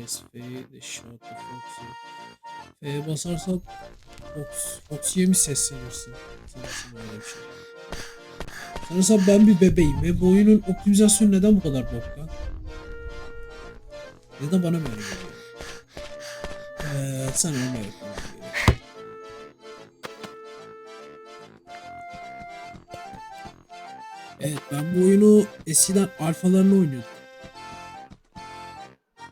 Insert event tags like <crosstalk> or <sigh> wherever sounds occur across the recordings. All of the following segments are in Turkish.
press F the shot the Foxy. F'ye basarsan Fox, Foxy'ye mi seslenirsin? Sanırsam öyle bir şey. Sanırsam ben bir bebeğim ve bu oyunun optimizasyonu neden bu kadar boktan? Ya da bana mı öyle geliyor? Eee sanırım öyle. Evet ben bu oyunu eskiden alfalarını oynuyordum.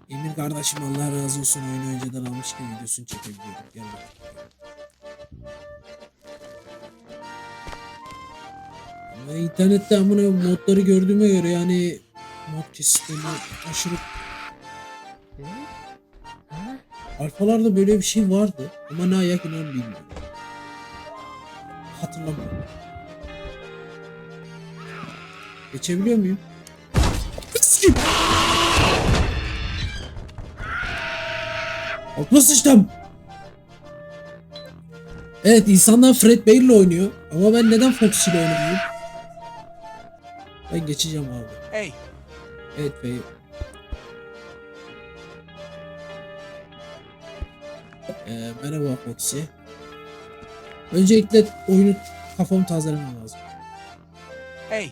Emir kardeşim Allah razı olsun oyunu önceden almışken videosunu çekebiliyorduk. Gel bakayım. Ama internette amına modları gördüğüme göre yani mod kesitleri aşırı Alfalarda böyle bir şey vardı ama ne ayak inan bilmiyorum. Hatırlamıyorum. Geçebiliyor muyum? Altıma sıçtım. Evet insanlar Fred Bale'le oynuyor ama ben neden Fox ile oynamıyorum? Ben geçeceğim abi. Hey, Evet bey. Ee, merhaba Foxy. Öncelikle oyunu kafamı tazelemem lazım. hey,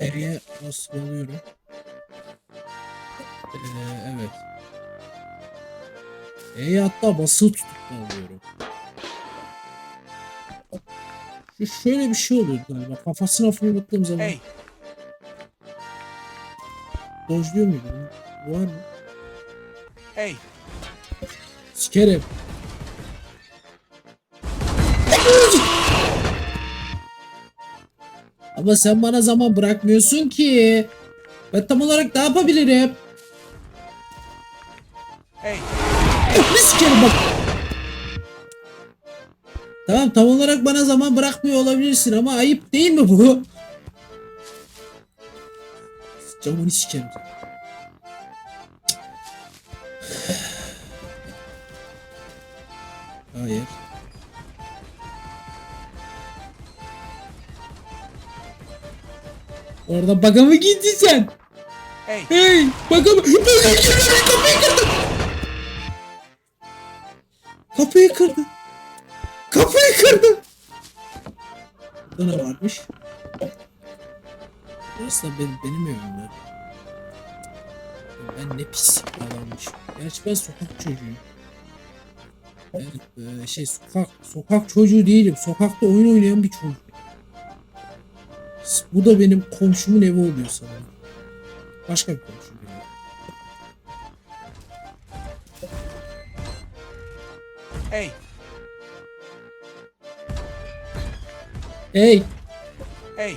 E'ye basılı alıyorum. Ee, evet. E'ye hatta basılı tutup alıyorum. Şu şöyle bir şey oluyor galiba. Kafasına fırlattığım zaman hey, dojluyor muydu? Var mı? hey, Sikerim. Ama sen bana zaman bırakmıyorsun ki. Ben tam olarak ne yapabilirim? hey, Ne sikerim bak. Tamam tam olarak bana zaman bırakmıyor olabilirsin ama ayıp değil mi bu? Camını sikerim. Hayır. Orada baka mı gittin sen? hey, Hey baka mı? Kapıyı kırdı. Kapıyı kırdı. Kapıyı kırdı. Burada ne varmış? Burası da benim, benim evim ya. Ben ne pis bir adammışım. Gerçi ben sokak çocuğuyum. Evet, e, şey sokak sokak çocuğu değilim. Sokakta oyun oynayan bir çocuk. Bu da benim komşumun evi oluyor sanırım. Başka bir benim. hey, Hey! hey,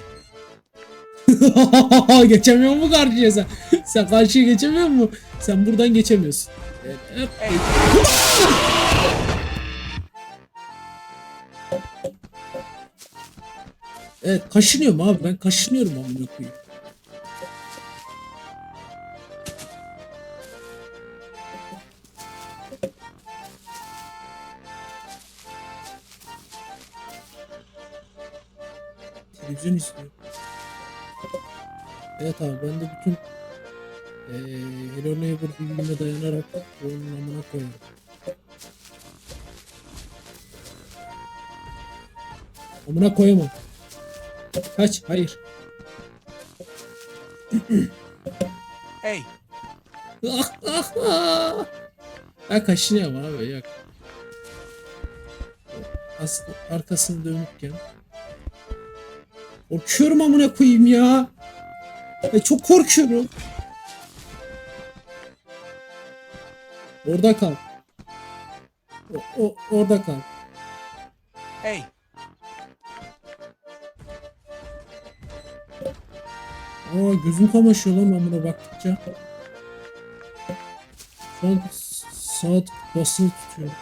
<laughs> Geçemiyor mu karşıya sen? Sen karşıya geçemiyor mu? Sen buradan geçemiyorsun. Evet, hey, <laughs> Evet kaşınıyorum abi ben kaşınıyorum amına koyayım. Televizyon izliyor. Evet abi ben de bütün eee Hello Neighbor filmine dayanarak onun amına koyarım. Amına koyamam. Kaç? Hayır. hey, Ah ah ah. Ben kaşınıyorum abi yok. Aslında arkasını dönükken. Korkuyorum amına koyayım ya. Ya çok korkuyorum. Orada kal. O, o, orada kal. hey, Aa gözüm kamaşıyor lan ben buna baktıkça. Şu an saat basılı tutuyorum.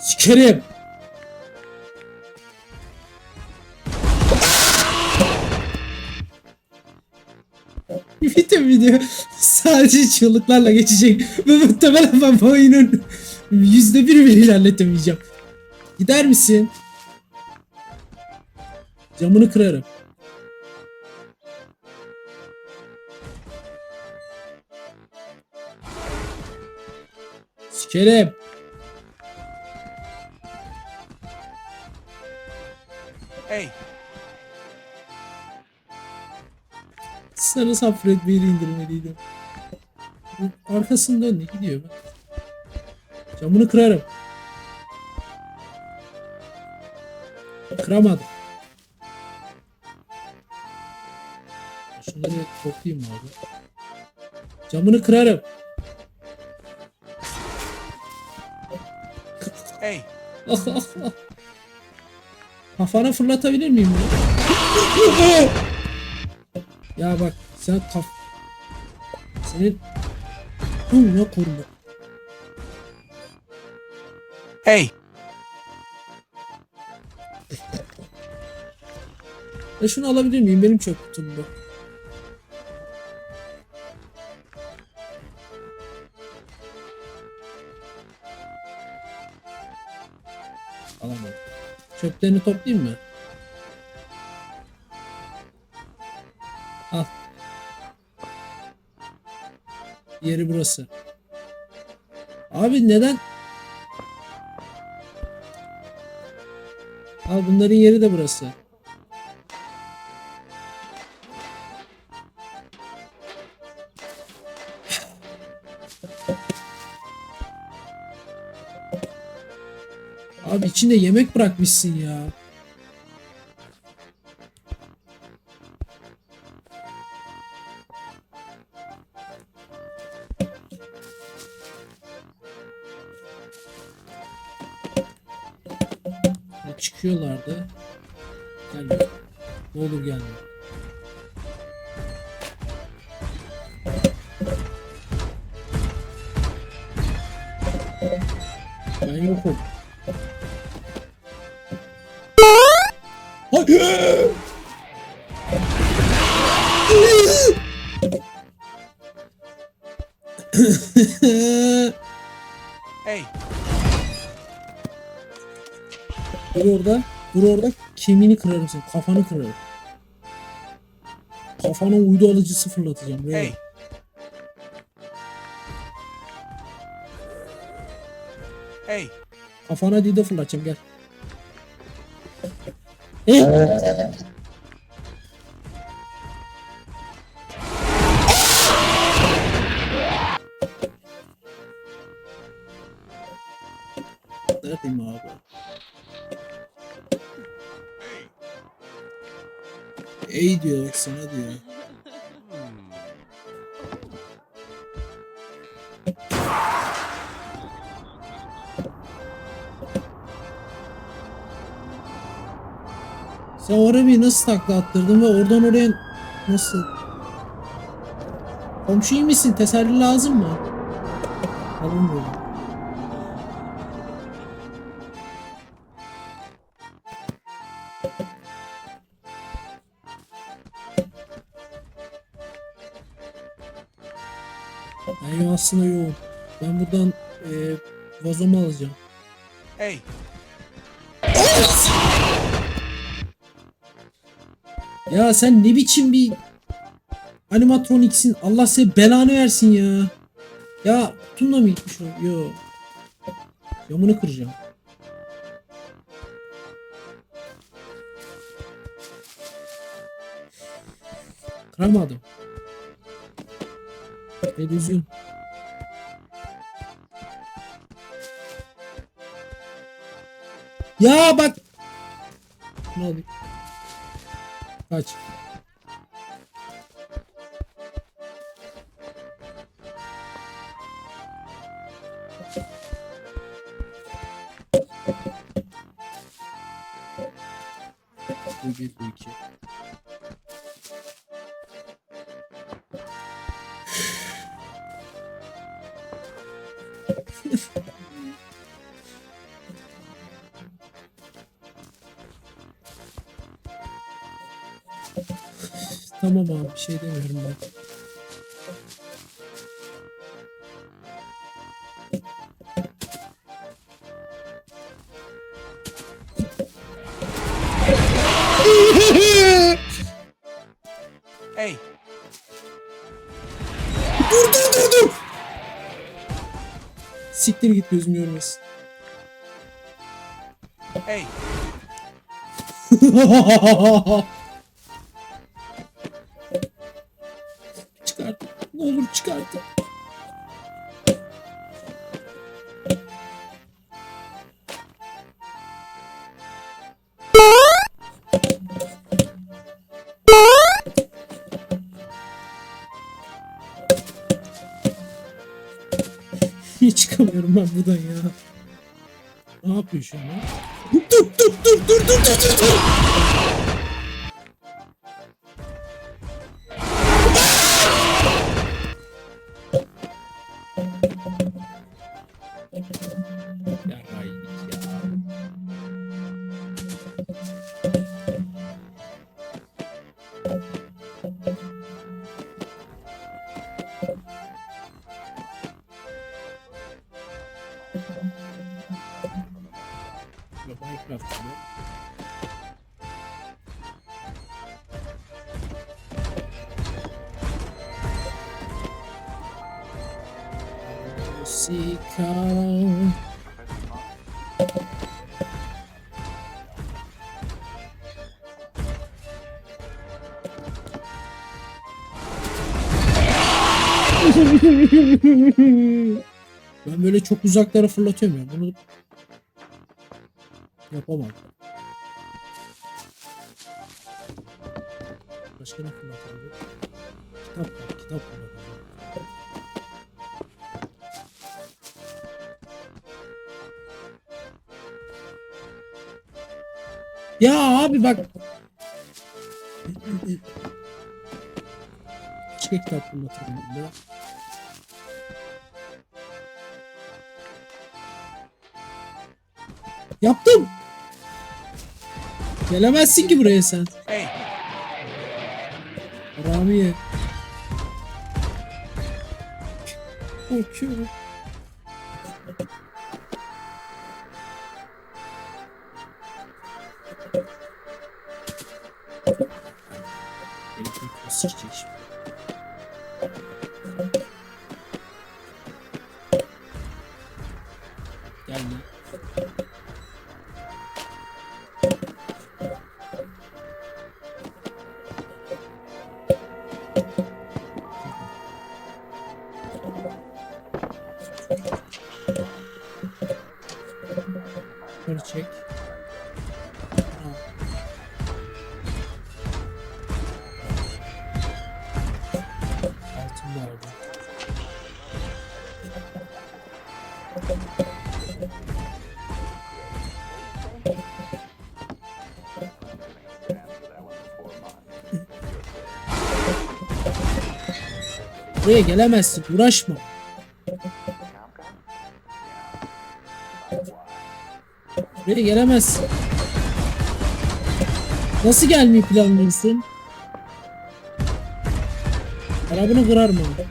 Sikerim. <laughs> Video video. sadece çığlıklarla geçecek. Ve muhtemelen ben bu oyunun yüzde bir bile ilerletemeyeceğim. Gider misin? Camını kırarım. Sikerim. Hey, Sarı Fred Bey'i indirmeliydim. Arkasını döndü gidiyor. Camını kırarım. Kıramadım. Şunları toplayayım abi. Camını kırarım. hey, <laughs> Kafana fırlatabilir miyim bunu? <laughs> ya bak sen kaf... Senin... Hı, ne koruma. hey, Ya şunu alabilir miyim? Benim çöp kutum bu. Alamadım. Çöplerini toplayayım mı? Al. Yeri burası. Abi neden? Al bunların yeri de burası. Abi içinde yemek bırakmışsın ya. Ne çıkıyorlardı? Gelme. Ne olur gelme. Ben yokum. Dur orada. Dur orada. Kemiğini kırarım sen. Kafanı kırarım. Kafana uydu alıcısı fırlatacağım. Böyle. hey, hey, Kafana dildo fırlatacağım gel. Eh. Sen o arabayı nasıl takla attırdın ve oradan oraya nasıl? Komşu iyi misin? Teselli lazım mı? Alın böyle. Ben aslında yoğum. Ben buradan e, vazomu alacağım. hey, Ya sen ne biçim bir animatroniksin? Allah seni belanı versin ya. Ya kutumla mı gitmiş o? Yo. Camını kıracağım. Kıramadım. Televizyon. Ya bak. Ne oldu? Kaç. Bu bir, bu iki. Tamam abi bir şey demiyorum ben. hey. Dur dur dur dur. Siktir git gözüm görmesin. Hey. <laughs> olur çıkart. Hiç çıkamıyorum ben buradan ya. Ne yapıyor şu an? Dur dur dur dur dur dur dur Ben böyle çok uzaklara fırlatıyorum ya. Bunu yapamam. Başka ne fırlatabilirim? Kitap var. Kitap fırlatabilirim. Ya abi bak. Başka kitap fırlatırım Yaptım. Gelemezsin ki buraya sen. hey, Ramiye. Korkuyorum. Yukarı çek. Altın? Buraya gelemezsin. Uğraşma. Buraya gelemezsin. Nasıl gelmeyi planlıyorsun? Arabanı kırarım onu.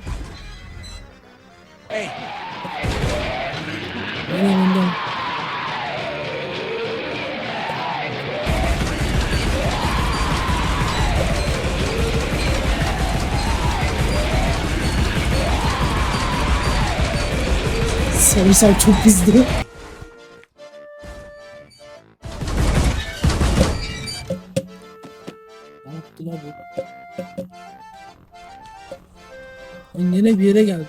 hey, Ben. Sarımsak çok hızlı. Ben yine bir yere geldim.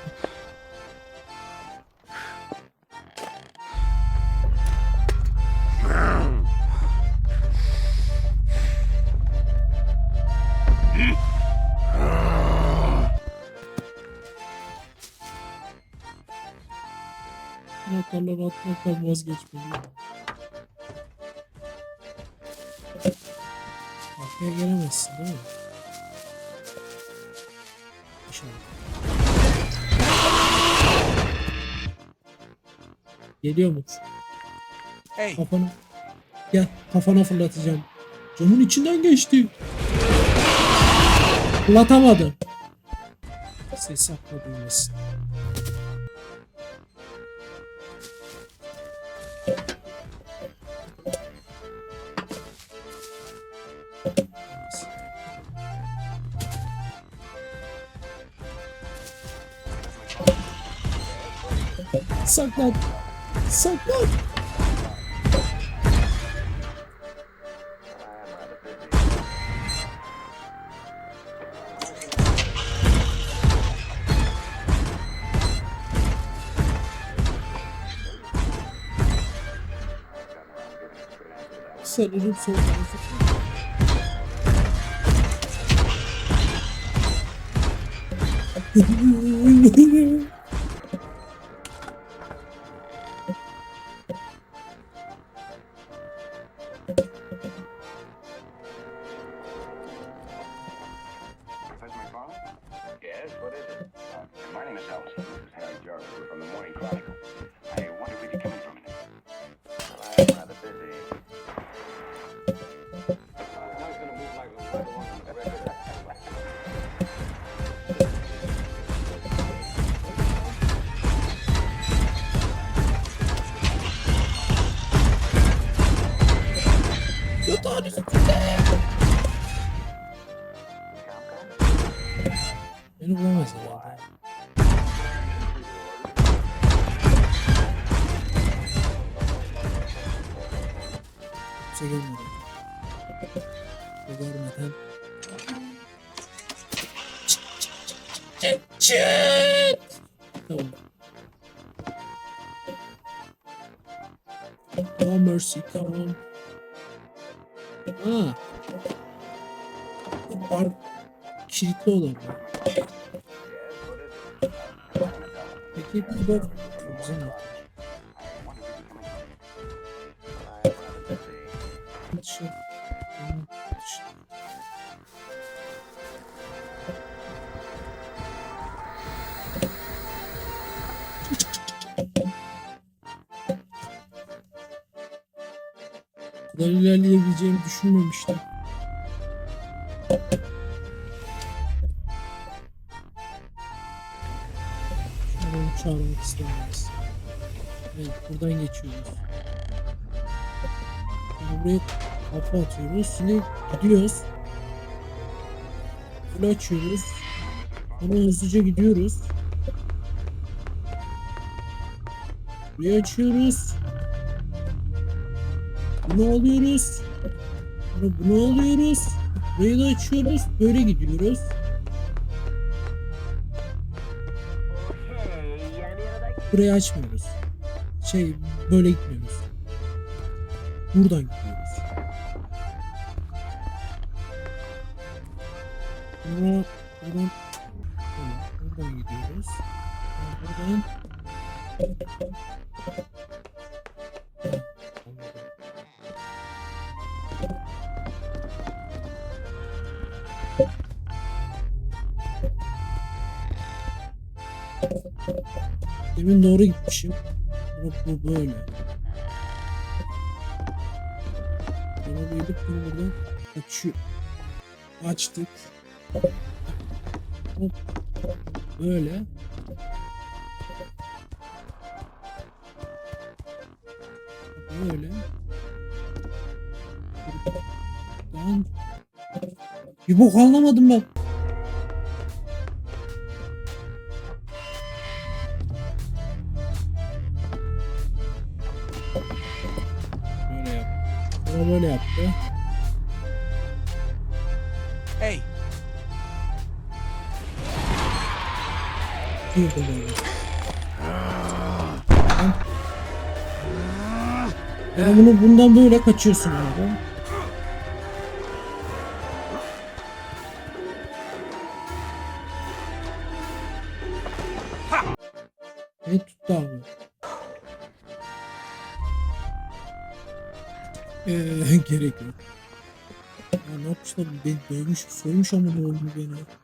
Anahtarları atmaktan vazgeçmeliyim. Arkaya gelemezsin değil mi? Geliyor mu? hey, Kafana. Gel kafana fırlatacağım. Camın içinden geçti. Fırlatamadı. Ses yapma duymasın. Saklan. Saklan. Sanırım sol tarafı. Professor just a Middle room is wide. Seguimos. Lugar matar. Shit! No. Oh mercy, come on. Ha. Bar kilitli olan. Peki bir bak. Güzel kadar ilerleyebileceğimi düşünmemiştim. Şu an onu çağırmak istemeyiz. Evet buradan geçiyoruz. Şimdi buraya kapı atıyoruz. Şimdi gidiyoruz. Bunu açıyoruz. Sonra hızlıca gidiyoruz. Burayı açıyoruz. Bunu alıyoruz. Sonra bunu alıyoruz. Burayı açıyoruz. Böyle gidiyoruz. Burayı açmıyoruz. Şey böyle gitmiyoruz. Buradan gidiyoruz. Sonra buradan buradan gidiyoruz. Buradan Demin doğru gitmişim. Hop bu böyle. Sonra büyüdük bunu buradan açıyor. Açtık. Hop. Böyle. Böyle. Buradan. Bir bok anlamadım ben. Girdi böyle. Yani bunu bundan böyle kaçıyorsun abi. Ne tuttu abi? Eee gerek yok. Ya ne yapmışlar? Beni dövmüş, soymuş ama ne oldu beni?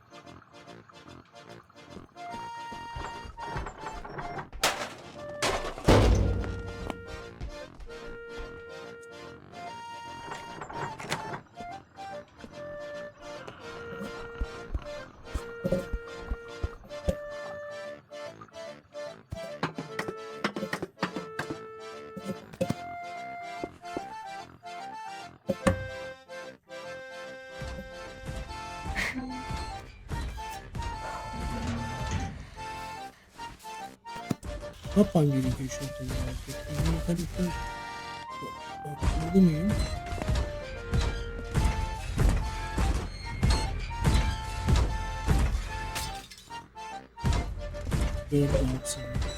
Yapmam gerekiyor şu ettim. Ben tabii ki Burada mıyım? Gördüm abi